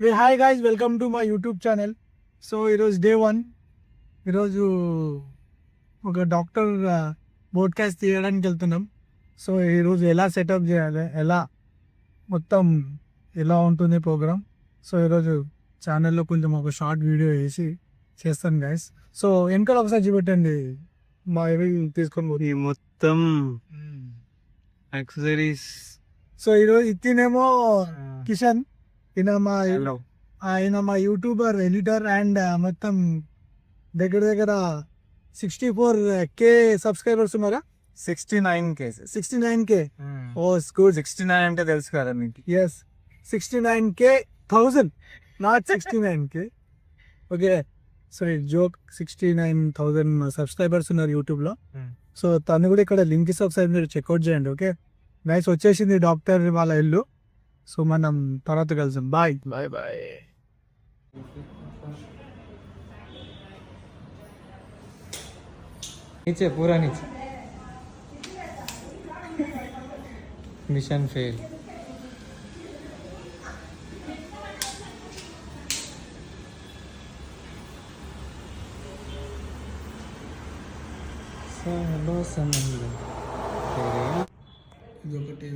Hi guys welcome to my YouTube channel so ఈరోజు day one ఈరోజు ఒక doctor బోడ్కాస్ట్ తీయడానికి వెళ్తున్నాం. సో ఈరోజు ఎలా సెటప్ చేయాలి? ఎలా మొత్తం ఎలా ఉంటుంది ప్రోగ్రామ్ సో ఈరోజు ఛానల్లో కొంచెం ఒక షార్ట్ వీడియో వేసి చేస్తాను గాయస్ సో వెనకాల ఒకసారి చూపెట్టండి. మా ఇవి తీసుకొని మొత్తం యాక్సెసరీస్ సో ఈరోజు ఇతనేమో కిషన్ ఈయన మా ఆయన మా యూట్యూబర్ ఎడిటర్ అండ్ మొత్తం దగ్గర దగ్గర సిక్స్టీ ఫోర్ కే సబ్స్క్రైబర్స్ ఉన్నారా? Sixty nine cases sixty nine K oh school sixty nine అంటే తెలుసు కదా మీకు yes sixty nine K thousand not sixty nine K okay so joke sixty nine thousand subscribers ఉన్నారు యూట్యూబ్లో సో తను కూడా ఇక్కడ లింక్ ఇస్తే ఒకసారి మీరు చెక్అవుట్ చేయండి ఓకే నైస్ వచ్చేసింది డాక్టర్ వాళ్ళ ఇల్లు. సో మనం తర్వాత కలుద్దాం బాయ్ బాయ్ బాయ్ नीचे पूरा नीचे मिशन फेल సాలో సంబంధం तेरे ఇది ఒకటి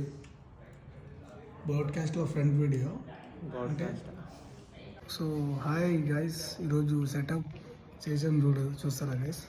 బ్రాడ్కాస్ట్లో front video so hi guys ఈరోజు సెటప్ చేసాం చూడ చూస్తారా గైస్